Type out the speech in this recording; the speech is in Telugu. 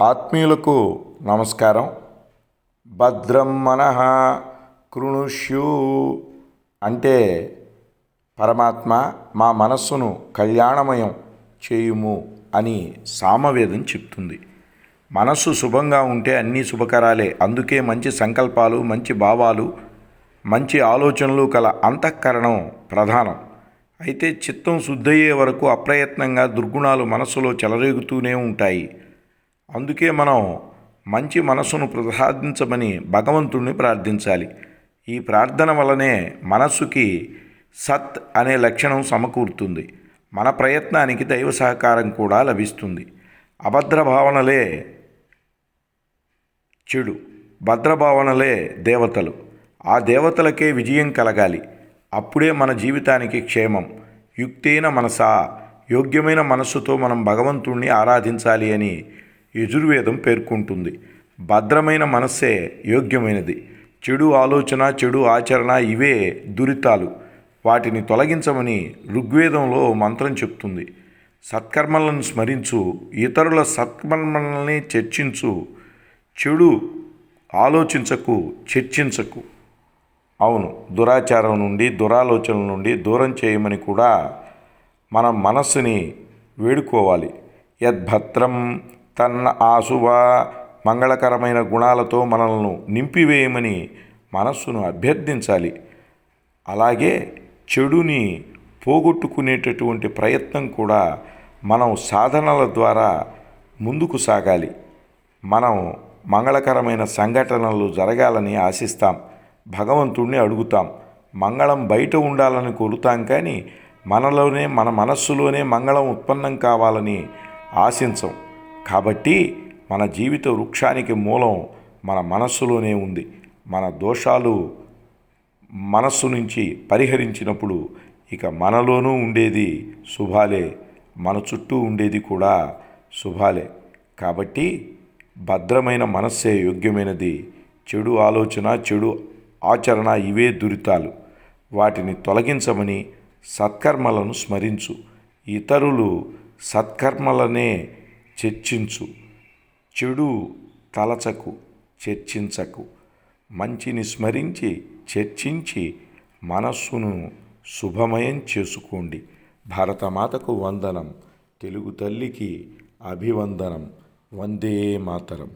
ఆత్మీయులకు నమస్కారం. భద్రం మనః కృణుష్యు అంటే పరమాత్మ మా మనస్సును కళ్యాణమయం చేయుము అని సామవేదం చెప్తుంది. మనస్సు శుభంగా ఉంటే అన్నీ శుభకరాలే. అందుకే మంచి సంకల్పాలు మంచి భావాలు మంచి ఆలోచనలు కల అంతఃకరణం ప్రధానం. అయితే చిత్తం శుద్ధయ్యే వరకు అప్రయత్నంగా దుర్గుణాలు మనస్సులో చెలరేగుతూనే ఉంటాయి. అందుకే మనం మంచి మనసును ప్రసాదించమని భగవంతుణ్ణి ప్రార్థించాలి. ఈ ప్రార్థన వలనే మనస్సుకి సత్ అనే లక్షణం సమకూరుతుంది. మన ప్రయత్నానికి దైవ సహకారం కూడా లభిస్తుంది. అభద్ర భావనలే చెడు భద్రభావనలే దేవతలు. ఆ దేవతలకే విజయం కలగాలి. అప్పుడే మన జీవితానికి క్షేమం. యుక్తైన మనసా యోగ్యమైన మనస్సుతో మనం భగవంతుణ్ణి ఆరాధించాలి అని యజుర్వేదం పేర్కొంటుంది. భద్రమైన మనస్సే యోగ్యమైనది. చెడు ఆలోచన చెడు ఆచరణ ఇవే దురితాలు. వాటిని తొలగించమని ఋగ్వేదంలో మంత్రం చెప్తుంది. సత్కర్మలను స్మరించు ఇతరుల సత్కర్మల్ని చర్చించు చెడు ఆలోచించకు చర్చించకు. అవును దురాచారం నుండి దురాలోచనల నుండి దూరం చేయమని కూడా మన మనస్సుని వేడుకోవాలి. యద్భద్రం తన్న ఆశువ మంగళకరమైన గుణాలతో మనల్ని నింపివేయమని మనస్సును అభ్యర్థించాలి. అలాగే చెడుని పోగొట్టుకునేటటువంటి ప్రయత్నం కూడా మనం సాధనల ద్వారా ముందుకు సాగాలి. మనం మంగళకరమైన సంఘటనలు జరగాలని ఆశిస్తాం. భగవంతుణ్ణి అడుగుతాం. మంగళం బయట ఉండాలని కోరుతాం కానీ మనలోనే మన మనస్సులోనే మంగళం ఉత్పన్నం కావాలని ఆశించం. కాబట్టి మన జీవిత వృక్షానికి మూలం మన మనస్సులోనే ఉంది. మన దోషాలు మనస్సు నుంచి పరిహరించినప్పుడు ఇక మనలోనూ ఉండేది శుభాలే మన చుట్టూ ఉండేది కూడా శుభాలే. కాబట్టి భద్రమైన మనస్సే యోగ్యమైనది. చెడు ఆలోచన చెడు ఆచరణ ఇవే దురితాలు. వాటిని తొలగించమని సత్కర్మలను స్మరించు. ఇతరులు సత్కర్మలనే చర్చించు. చెడు తలచకు చర్చించకు. మంచిని స్మరించి చర్చించి మనస్సును శుభమయం చేసుకోండి. భారతమాతకు వందనం తెలుగు తల్లికి అభివందనం వందే మాతరం.